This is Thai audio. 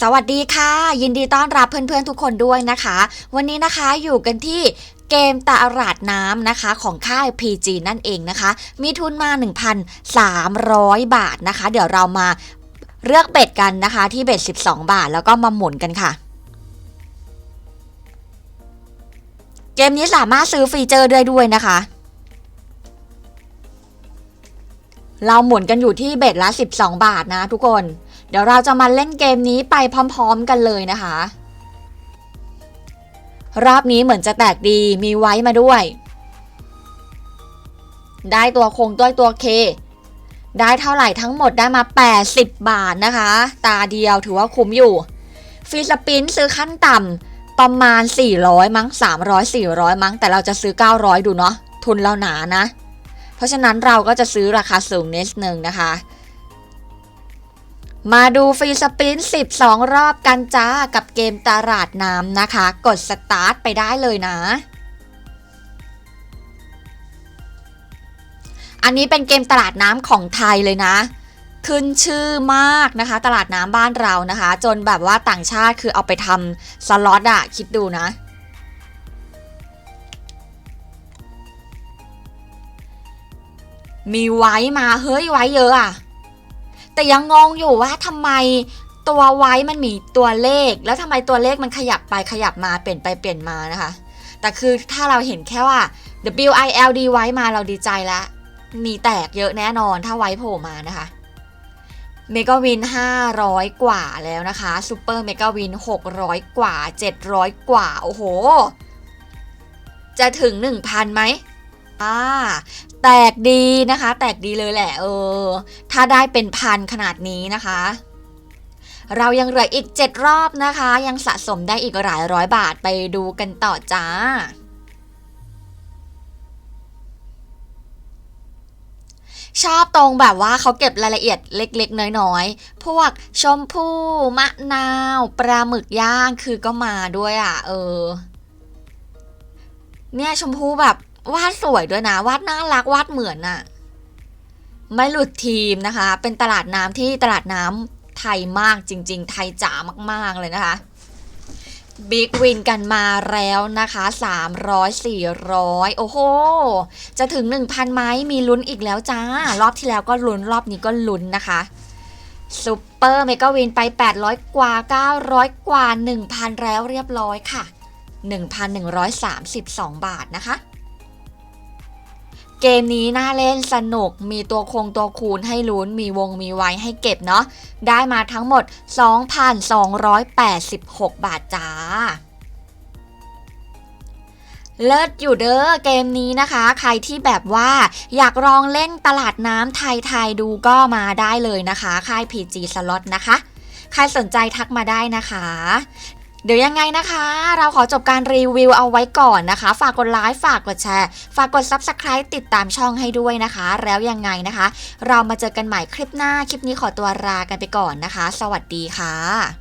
สวัสดีค่ะ ยินดีต้อนรับเพื่อนๆทุกคนด้วยนะคะ วันนี้นะคะอยู่กันที่เกมตลาดน้ำนะคะของค่าย PG นั่นเองนะคะ มีทุนมา 1,300 บาทนะคะ เดี๋ยวเรามาเลือกเบ็ดกันนะคะที่เบ็ด 12 บาท แล้วก็มาหมุนกันค่ะ เกมนี้สามารถซื้อฟีเจอร์ได้ด้วยนะคะ เราหมุนกันอยู่ที่เบ็ดละ 12 บาทนะทุกคน เดี๋ยวเราจะมาเล่นเกมนี้ไปพร้อมๆกันเลยนะคะ รอบนี้เหมือนจะแตกดีมีไว้มาด้วย ได้ตัวคงด้วยตัวเค ได้เท่าไหร่ทั้งหมดได้มา 80 บาทนะคะ ตาเดียวถือว่าคุ้มอยู่ฟรีสปินซื้อขั้นต่ำ ประมาณ 400 มั้ง 300 400 มั้ง แต่เราจะซื้อ 900 ดูเนาะ ทุนเราหนานะ เพราะฉะนั้นเราก็จะซื้อราคาสูงนิดนึงนะคะ มาดูฟรีสปิน12 รอบกันจ้า กับเกมตลาดน้ำนะคะ กดสตาร์ทไปได้เลยนะ อันนี้เป็นเกมตลาดน้ำของไทยเลยนะ ขึ้นชื่อมากนะคะ ตลาดน้ำบ้านเรานะคะ จนแบบว่าต่างชาติคือเอาไปทำสล็อตอะคิดดูนะมีไว้มาเฮ้ยไว้เยอะอะแต่ยังงงอยู่ว่าทำไมตัวไว้มันมีตัวเลข แล้วทำไมตัวเลขมันขยับไปขยับมาเปลี่ยนไปเปลี่ยนมานะคะ แต่คือถ้าเราเห็นแค่ว่า W I L D ไว้มาเราดีใจแล้ว มีแตกเยอะแน่นอนถ้าไว้โผล่มานะคะ เมกาวิน 500 กว่าแล้วนะคะซูเปอร์เมกาวิน 600 กว่า 700 กว่า โอ้โห จะถึง 1,000ไหมอ่าแตกดีนะคะ แตกดีเลยแหละเออ ถ้าได้เป็นพันขนาดนี้นะคะ เรายังเหลืออีก 7 รอบนะคะ ยังสะสมได้อีกหลายร้อยบาทไปดูกันต่อจ้า ชอบตรงแบบว่าเขาเก็บรายละเอียดเล็กๆ น้อยๆ พวกชมพู่มะนาวปลาหมึกย่างคือก็มาด้วยอะ เออ เนี่ยชมพู่แบบวาดสวยด้วยนะ วาดน่ารักวาดเหมือนอะไม่หลุดทีมนะคะ เป็นตลาดน้ำที่ตลาดน้ำไทยมากจริง ๆ ไทยจ๋ามากๆเลยนะคะ บิ๊กวินกันมาแล้วนะคะ 300 400 โอ้โห จะถึง 1,000ไหมมีลุ้นอีกแล้วจ้า รอบที่แล้วก็ลุ้นรอบนี้ก็ลุ้นนะคะซูเปอร์เมกาวินไป 800 กว่า 900 กว่า 1,000 แล้วเรียบร้อยค่ะ 1,132 บาทนะคะ เกมนี้น่าเล่นสนุก มีตัวคงตัวคูณให้ลุ้น มีวงมีไว้ให้เก็บเนาะ ได้มาทั้งหมด 2,286 บาทจ้า เลิศอยู่เด้อเกมนี้นะคะ ใครที่แบบว่าอยากลองเล่นตลาดน้ำไทยๆดูก็มาได้เลยนะคะ ค่าย PG Slot นะคะใครสนใจทักมาได้นะคะ เดี๋ยวยังไงนะคะ เราขอจบการรีวิวเอาไว้ก่อนนะคะ ฝากกดไลค์ฝากกดแชร์ ฝากกด Subscribe ติดตามช่องให้ด้วยนะคะ แล้วยังไงนะคะ เรามาเจอกันใหม่คลิปหน้าคลิปนี้ขอตัวลากันไปก่อนนะคะ สวัสดีค่ะ